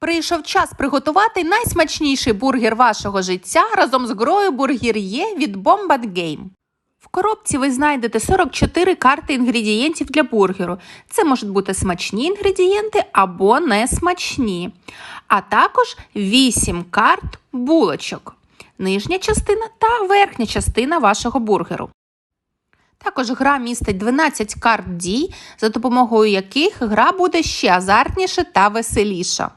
Прийшов час приготувати найсмачніший бургер вашого життя разом з грою бургер'є від Bombat Game. В коробці ви знайдете 44 карти інгредієнтів для бургеру. Це можуть бути смачні інгредієнти або несмачні, а також 8 карт булочок, нижня частина та верхня частина вашого бургеру. Також гра містить 12 карт дій, за допомогою яких гра буде ще азартніша та веселіша.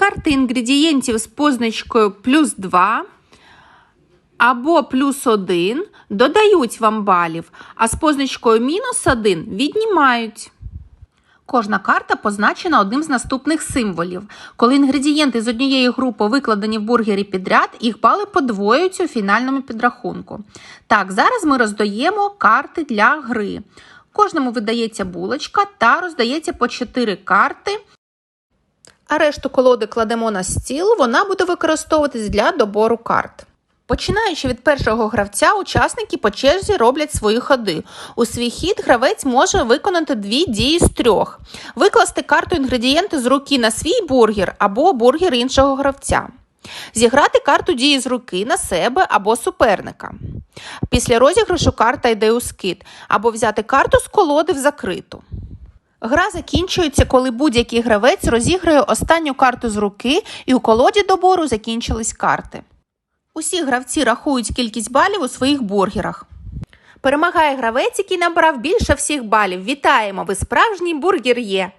Карти інгредієнтів з позначкою плюс 2 або плюс 1 додають вам балів, а з позначкою мінус 1 віднімають. Кожна карта позначена одним з наступних символів. Коли інгредієнти з однієї групи викладені в бургері підряд, їх бали подвоюються у фінальному підрахунку. Так, зараз ми роздаємо карти для гри. Кожному видається булочка та роздається по 4 карти. А решту колоди кладемо на стіл, вона буде використовуватись для добору карт. Починаючи від першого гравця, учасники по черзі роблять свої ходи. У свій хід гравець може виконати дві дії з трьох: викласти карту інгредієнти з руки на свій бургер або бургер іншого гравця, зіграти карту дії з руки на себе або суперника. Після розіграшу карта йде у скид, або взяти карту з колоди в закриту. Гра закінчується, коли будь-який гравець розіграє останню карту з руки, і у колоді добору закінчились карти. Усі гравці рахують кількість балів у своїх бургерах. Перемагає гравець, який набрав більше всіх балів. Вітаємо! Ви справжній бургер є!